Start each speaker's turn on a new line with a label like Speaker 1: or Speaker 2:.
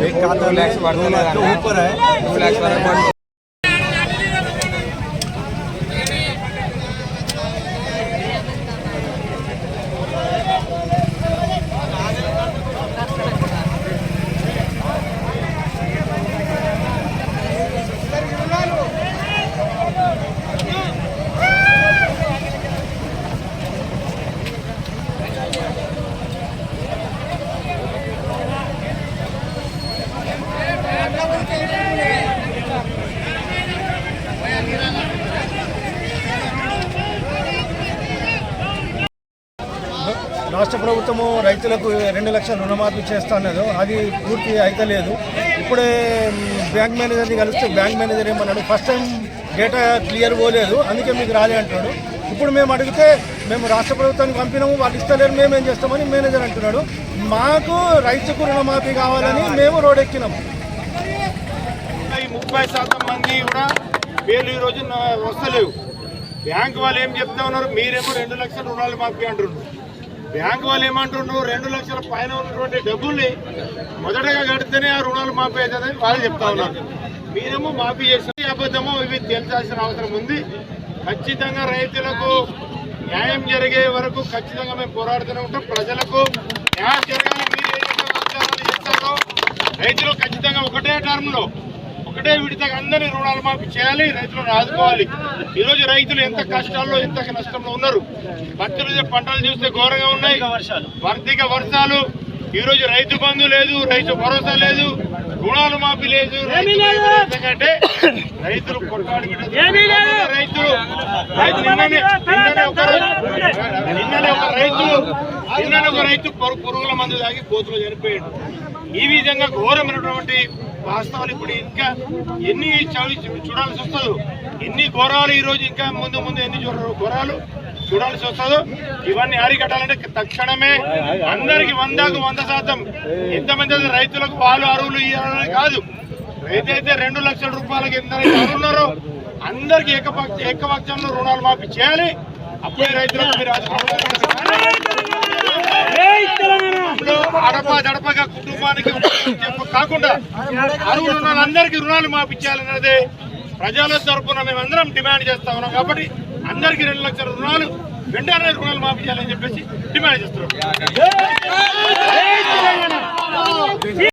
Speaker 1: एक में दो लाख के ऊपर है दो लाख రాష్ట్ర ప్రభుత్వము రైతులకు రెండు లక్షల రుణమాఫీ చేస్తున్నదో అది పూర్తి అయితలేదు. ఇప్పుడే బ్యాంక్ మేనేజర్ని కలిస్తే బ్యాంక్ మేనేజర్ ఏమన్నాడు ఫస్ట్ టైం డేటా క్లియర్ పోలేదు అందుకే మీకు రాలే అంటున్నాడు. ఇప్పుడు మేము అడిగితే మేము రాష్ట్ర ప్రభుత్వానికి పంపినాము వాళ్ళు ఇస్తలేరు మేము ఏం చేస్తామని మేనేజర్ అంటున్నాడు. మాకు రైతుకు రుణమాఫీ కావాలని మేము
Speaker 2: రోడెక్కినాము. ముప్పై శాతం మంది కూడా పేర్లు ఈ రోజు వస్తలేవు. బ్యాంక్ వాళ్ళు ఏం చెప్తా ఉన్నారు మీరేమో రెండు లక్షల రుణాలు మాఫీ అంటున్నారు. బ్యాంకు వాళ్ళు ఏమంటున్నారు రెండు లక్షల పైన ఉన్నటువంటి డబ్బుల్ని మొదటగా కడితేనే ఆ రుణాలు మాఫీ అవుతుందని వాళ్ళు చెప్తా ఉన్నారు. మీరేమో మాఫీ చేసిన అబద్ధమో ఇవి తెలిసాల్సిన అవసరం ఉంది. ఖచ్చితంగా రైతులకు న్యాయం జరిగే వరకు ఖచ్చితంగా మేము పోరాడుతూనే ఉంటాం. ప్రజలకు న్యాయం జరగాలి మీరు ఏదైతే వాగ్దానాలు చేస్తారో రైతులు ఖచ్చితంగా ఒకటే టర్మ్లో ఒకటే విడతగా అందరి రుణాలు మాఫీ చేయాలి రైతులను ఆదుకోవాలి. ఈ రోజు రైతులు ఎంత కష్టాల్లో ఎంత నష్టంలో ఉన్నారు? పత్తులు పంటలు చూస్తే ఘోరంగా ఉన్నాయి. వర్తిక వర్షాలు. ఈ రోజు రైతు బంధు లేదు రైతు భరోసా లేదు రుణాలు మాఫీ లేదు. రైతులు ఎందుకంటే రైతులు రైతులు రైతు. నిన్ననే ఒక రైతు- నిన్ననే ఒక రైతు. పురుగుల మందు తాగి కోతులు చనిపోయాడు. ఈ విధంగా ఘోరమైనటువంటి వాస్తవాలు ఇప్పుడు ఇంకా ఎన్ని చూడాల్సి వస్తుందో ఎన్ని ఘోరాలు ఈ రోజు ఇంకా ముందు ముందు ఎన్ని చూడరు ఘోరాలు చూడాల్సి వస్తుందో ఇవన్నీ అరికట్టాలంటే తక్షణమే అందరికి వందకు వంద శాతం ఎంతమంది రైతులకు పాలు అరువులు ఇవ్వాలని కాదు. రైతు అయితే రెండు లక్షల రూపాయలకి ఎంతైతే ఉన్నారో అందరికి ఏకపక్ష ఏకపక్షంలో రుణాలు మాఫీ చేయాలి. అప్పుడే రైతులకు మీరు అడప దడపగా కుటుంబానికి కాకుండా అరువులు ఉన్న వాళ్ళందరికీ రుణాలు మాపించాలన్నది ప్రజల తరపున మేమందరం డిమాండ్ చేస్తా ఉన్నాం కాబట్టి అందరికీ రెండు లక్షల రుణాలు వెంటనే రుణాలు మాపించాలని చెప్పేసి డిమాండ్ చేస్తున్నాం.